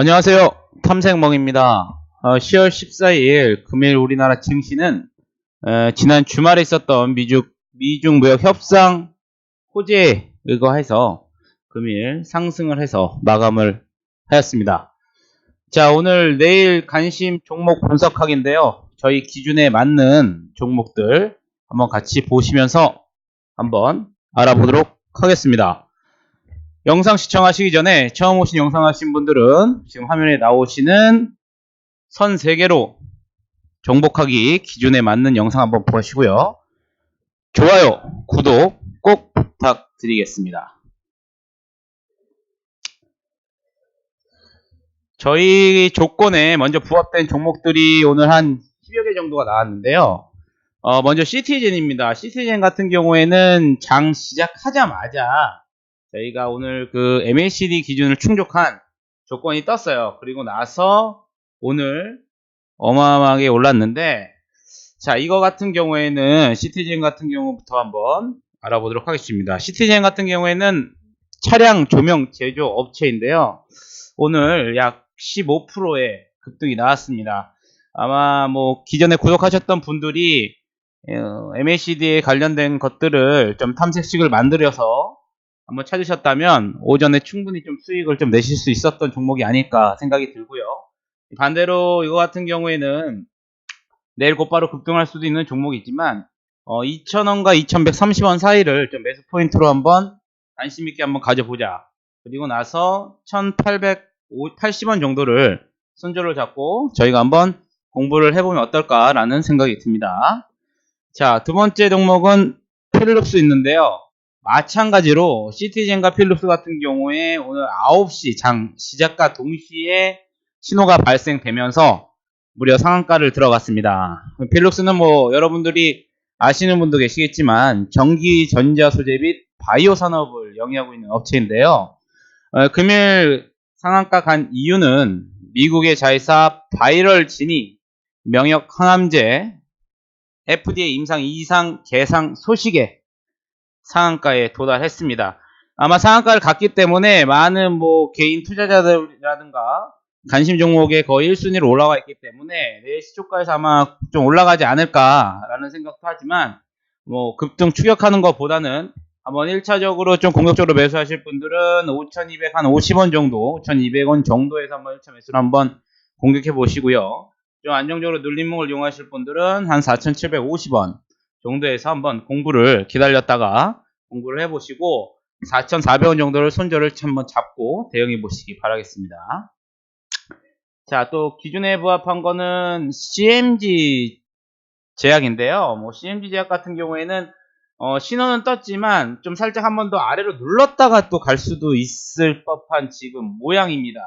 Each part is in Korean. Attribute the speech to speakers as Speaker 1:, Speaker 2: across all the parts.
Speaker 1: 안녕하세요. 탐색멍입니다. 어, 10월 14일 금일 우리나라 증시는 에, 지난 주말에 있었던 미중, 미중 무역 협상 호재에 의거해서 금일 상승을 해서 마감을 하였습니다. 자, 오늘 내일 관심 종목 분석하기인데요. 저희 기준에 맞는 종목들 한번 같이 보시면서 한번 알아보도록 하겠습니다. 영상 시청하시기 전에 처음 오신 영상 하신 분들은 지금 화면에 나오시는 선 3개로 정복하기 기준에 맞는 영상 한번 보시고요. 좋아요, 구독 꼭 부탁드리겠습니다. 저희 조건에 먼저 부합된 종목들이 오늘 한 10여 개 정도가 나왔는데요. 어, 먼저 시티젠입니다. 시티젠 같은 경우에는 장 시작하자마자 저희가 오늘 그 MACD 기준을 충족한 조건이 떴어요. 그리고 나서 오늘 어마어마하게 올랐는데 자 이거 같은 경우에는 시티젠 같은 경우부터 한번 알아보도록 하겠습니다. 시티젠 같은 경우에는 차량 조명 제조 업체인데요. 오늘 약 15%의 급등이 나왔습니다. 아마 뭐 기존에 구독하셨던 분들이 어, MACD에 관련된 것들을 좀 탐색식을 만들어서 한번 찾으셨다면 오전에 충분히 좀 수익을 좀 내실 수 있었던 종목이 아닐까 생각이 들고요. 반대로 이거 같은 경우에는 내일 곧바로 급등할 수도 있는 종목이 있지만 어, 2,000원과 2,130원 사이를 좀 매수 포인트로 한번 관심 있게 한번 가져보자. 그리고 나서 1,880원 정도를 손절을 잡고 저희가 한번 공부를 해보면 어떨까라는 생각이 듭니다. 자, 두 번째 종목은 필립스 있는데요. 마찬가지로 시티젠과 필립스 같은 경우에 오늘 9시 장 시작과 동시에 신호가 발생되면서 무려 상한가를 들어갔습니다. 필립스는 뭐 여러분들이 아시는 분도 계시겠지만 전기 전자 소재 및 바이오 산업을 영위하고 있는 업체인데요. 어, 금일 상한가 간 이유는 미국의 자회사 바이럴 진이 명역 항암제 FDA 임상 이상 개상 소식에 상한가에 도달했습니다. 아마 상한가를 갔기 때문에 많은 뭐 개인 투자자들이라든가 관심 종목에 거의 1순위로 올라와 있기 때문에 내일 시초가에서 아마 좀 올라가지 않을까라는 생각도 하지만 뭐 급등 추격하는 것보다는 한번 1차적으로 좀 공격적으로 매수하실 분들은 5,200 한 50원 정도, 5,200원 정도에서 한번 1차 매수를 한번 공격해 보시고요. 좀 안정적으로 눌림목을 이용하실 분들은 한 4,750원 정도에서 한번 공부를 기다렸다가 공부를 해보시고 4,400원 정도를 손절을 한번 잡고 대응해 보시기 바라겠습니다. 자, 또 기준에 부합한 거는 CMG 제약인데요. 뭐 CMG 제약 같은 경우에는 어, 신호는 떴지만 좀 살짝 한 번 더 아래로 눌렀다가 또 갈 수도 있을 법한 지금 모양입니다.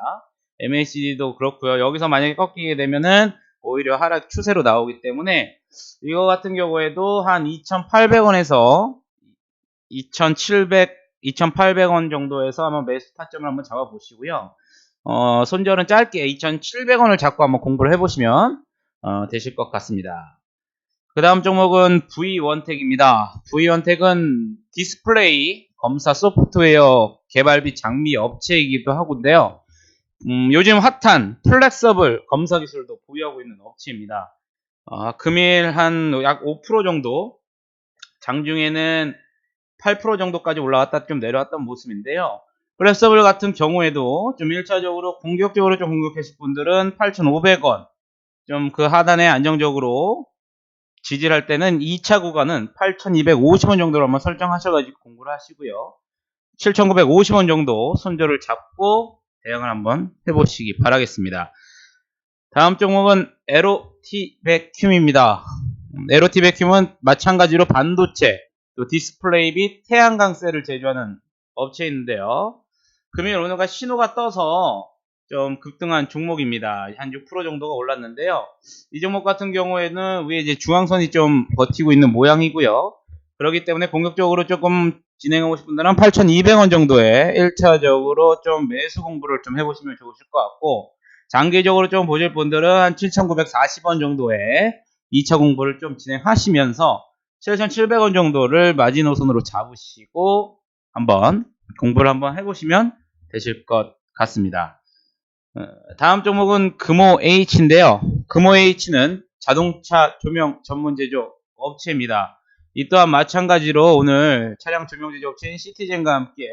Speaker 1: MACD도 그렇고요. 여기서 만약에 꺾이게 되면은 오히려 하락 추세로 나오기 때문에 이거 같은 경우에도 한 2,800원에서 2,700, 2,800원 정도에서 한번 매수 타점을 한번 잡아 보시고요. 어, 손절은 짧게 2,700원을 잡고 한번 공부를 해 보시면 어, 되실 것 같습니다. 그 다음 종목은 V원택입니다. V원택은 디스플레이 검사 소프트웨어 개발비 장비 업체이기도 하고인데요. 음, 요즘 핫한 플렉서블 검사 기술도 보유하고 있는 업체입니다. 어, 금일 한 약 5% 정도, 장중에는 8% 정도까지 올라갔다 좀 내려왔던 모습인데요. 플렉서블 같은 경우에도 좀 1차적으로 공격적으로 좀 공격하실 분들은 8,500원, 좀 그 하단에 안정적으로 지지를 할 때는 2차 구간은 8,250원 정도로 한번 설정하셔가지고 공부를 하시고요. 7,950원 정도 손절을 잡고 대응을 한번 해보시기 바라겠습니다. 다음 종목은 에로티 베큐임입니다. 에로티 베큐임은 마찬가지로 반도체, 또 디스플레이 및 태양광 셀을 제조하는 업체인데요. 금일 오늘가 신호가 떠서 좀 급등한 종목입니다. 한 6% 정도가 올랐는데요. 이 종목 같은 경우에는 위에 이제 중앙선이 좀 버티고 있는 모양이고요. 그렇기 때문에 공격적으로 조금 진행하고 싶은 분들은 8,200원 정도에 1차적으로 좀 매수 공부를 좀 해보시면 좋으실 것 같고 장기적으로 좀 보실 분들은 한 7,940원 정도에 2차 공부를 좀 진행하시면서 7,700원 정도를 마지노선으로 잡으시고 한번 공부를 한번 해보시면 되실 것 같습니다. 어, 다음 종목은 금호 H인데요. 금호 H는 자동차 조명 전문 제조 업체입니다. 이 또한 마찬가지로 오늘 차량 조명 제조 업체인 시티젠과 함께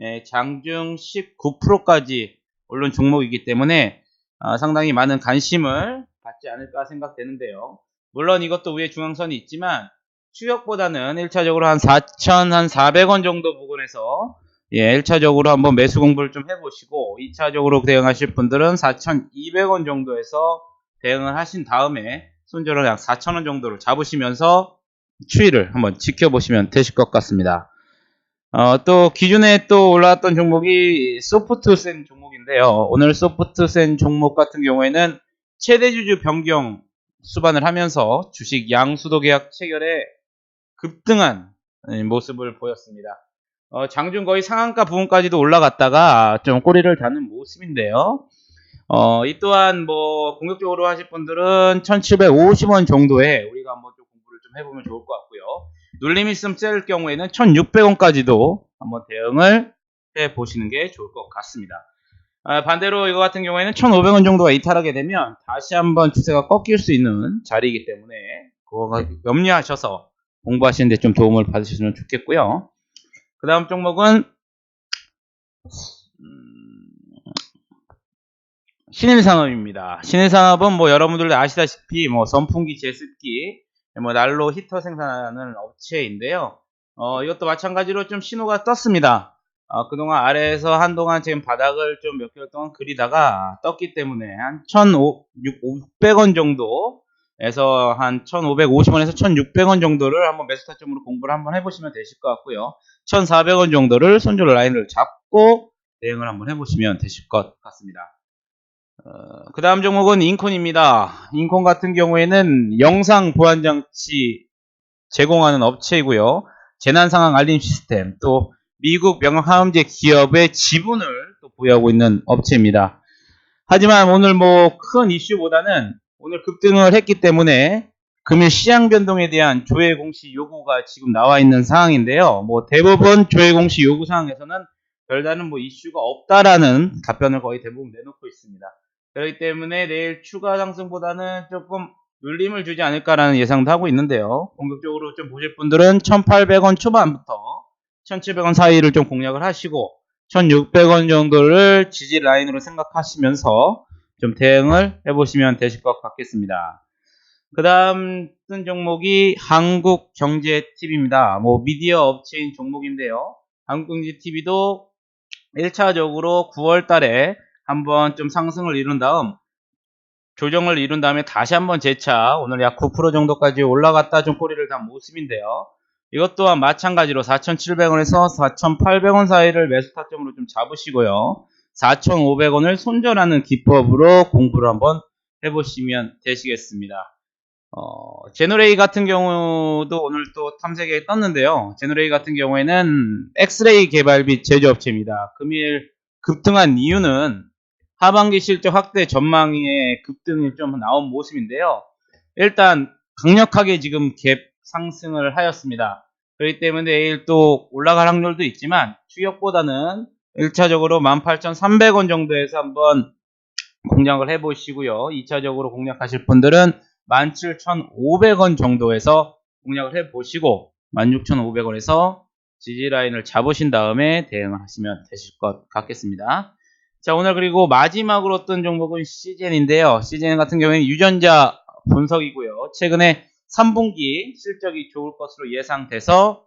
Speaker 1: 예, 장중 19%까지 오른 종목이기 때문에 아, 상당히 많은 관심을 받지 않을까 생각되는데요. 물론 이것도 위에 중앙선이 있지만 추격보다는 1차적으로 한 4,400원 정도 부근에서 예, 1차적으로 한번 매수 공부를 좀 해보시고 2차적으로 대응하실 분들은 4,200원 정도에서 대응을 하신 다음에 손절을 약 4,000원 정도로 잡으시면서 추이를 한번 지켜보시면 되실 것 같습니다. 어, 또 기존에 또 올라왔던 종목이 소프트센 종목인데요. 오늘 소프트센 종목 같은 경우에는 최대 주주 변경 수반을 하면서 주식 양수도 계약 체결에 급등한 예, 모습을 보였습니다. 어, 장중 거의 상한가 부분까지도 올라갔다가 좀 꼬리를 다는 모습인데요. 어, 이 또한 뭐 공격적으로 하실 분들은 1750원 정도에 우리가 한번 좀 해보면 좋을 것 같고요. 눌림 있음 셀 경우에는 1600원까지도 한번 대응을 해 보시는 게 좋을 것 같습니다. 아, 반대로 이거 같은 경우에는 1500원 정도가 이탈하게 되면 다시 한번 추세가 꺾일 수 있는 자리이기 때문에 그거 염려하셔서 공부하시는데 좀 도움을 받으셨으면 좋겠고요. 그 다음 종목은 음, 신일산업입니다. 신일산업은 뭐 여러분들도 아시다시피 뭐 선풍기, 제습기, 뭐 난로 히터 생산하는 업체인데요. 어, 이것도 마찬가지로 좀 신호가 떴습니다. 어, 그동안 아래에서 한동안 지금 바닥을 좀 몇 개월 동안 그리다가 떴기 때문에 한 1,600원 정도 에서 한 1,550원에서 1,600원 정도를 한번 매수 타점으로 공부를 한번 해보시면 되실 것 같고요. 1,400원 정도를 손절 라인을 잡고 대응을 한번 해보시면 되실 것 같습니다. 어, 그 다음 종목은 인콘입니다. 인콘 같은 경우에는 영상 보안 장치 제공하는 업체이고요. 재난 상황 알림 시스템 또 미국 명함제 기업의 지분을 또 보유하고 있는 업체입니다. 하지만 오늘 뭐 큰 이슈보다는 오늘 급등을 했기 때문에 금일 시장 변동에 대한 조회 공시 요구가 지금 나와 있는 상황인데요. 뭐 대부분 조회 공시 요구 사항에서는 별다른 뭐 이슈가 없다라는 답변을 거의 대부분 내놓고 있습니다. 그렇기 때문에 내일 추가 상승보다는 조금 눌림을 주지 않을까라는 예상도 하고 있는데요. 공격적으로 좀 보실 분들은 1,800원 초반부터 1,700원 사이를 좀 공략을 하시고 1,600원 정도를 지지 라인으로 생각하시면서 좀 대응을 해보시면 되실 것 같겠습니다. 그 다음 뜬 종목이 한국경제TV입니다. 뭐 미디어 업체인 종목인데요. 한국경제TV도 1차적으로 9월 달에 한번 좀 상승을 이룬 다음 조정을 이룬 다음에 다시 한번 재차 오늘 약 9% 정도까지 올라갔다 좀 꼬리를 단 모습인데요. 이것 또한 마찬가지로 4,700원에서 4,800원 사이를 매수 타점으로 좀 잡으시고요. 4,500원을 손절하는 기법으로 공부를 한번 해보시면 되시겠습니다. 어, 제노레이 같은 경우도 오늘 또 탐색에 떴는데요. 제노레이 같은 경우에는 엑스레이 개발 및 제조업체입니다. 금일 급등한 이유는 하반기 실적 확대 전망의 급등이 좀 나온 모습인데요. 일단 강력하게 지금 갭 상승을 하였습니다. 그렇기 때문에 내일 또 올라갈 확률도 있지만 추격보다는 1차적으로 18,300원 정도에서 한번 공략을 해보시고요. 2차적으로 공략하실 분들은 17,500원 정도에서 공략을 해보시고 16,500원에서 지지라인을 잡으신 다음에 대응을 하시면 되실 것 같겠습니다. 자, 오늘 그리고 마지막으로 어떤 종목은 시젠인데요. 시젠 같은 경우에는 유전자 분석이고요. 최근에 3분기 실적이 좋을 것으로 예상돼서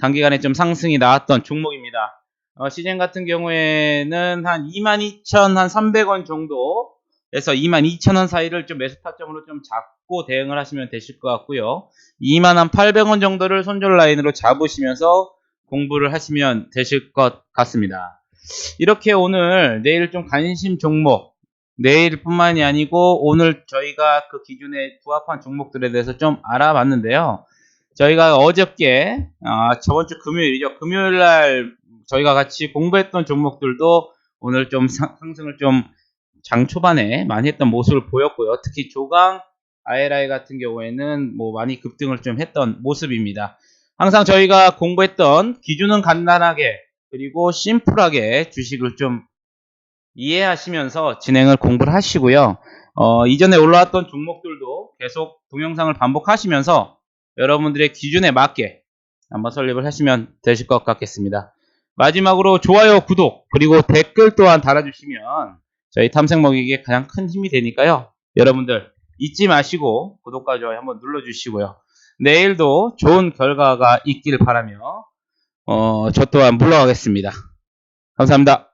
Speaker 1: 단기간에 좀 상승이 나왔던 종목입니다. 어, 시젠 같은 경우에는 한 22,300원 정도에서 22,000원 사이를 좀 매수 타점으로 좀 잡고 대응을 하시면 되실 것 같고요. 21,800원 정도를 손절 라인으로 잡으시면서 공부를 하시면 되실 것 같습니다. 이렇게 오늘 내일 좀 관심 종목 내일뿐만이 아니고 오늘 저희가 그 기준에 부합한 종목들에 대해서 좀 알아봤는데요. 저희가 어저께 아, 저번 주 금요일이죠. 금요일 날 저희가 같이 공부했던 종목들도 오늘 좀 상승을 좀 장 초반에 많이 했던 모습을 보였고요. 특히 조강 ILI 같은 경우에는 뭐 많이 급등을 좀 했던 모습입니다. 항상 저희가 공부했던 기준은 간단하게 그리고 심플하게 주식을 좀 이해하시면서 진행을 공부를 하시고요. 어, 이전에 올라왔던 종목들도 계속 동영상을 반복하시면서 여러분들의 기준에 맞게 한번 설립을 하시면 되실 것 같겠습니다. 마지막으로 좋아요, 구독, 그리고 댓글 또한 달아주시면 저희 탐색 먹이기에 가장 큰 힘이 되니까요. 여러분들 잊지 마시고 구독과 좋아요 한번 눌러주시고요. 내일도 좋은 결과가 있길 바라며 어, 저 또한 물러가겠습니다. 감사합니다.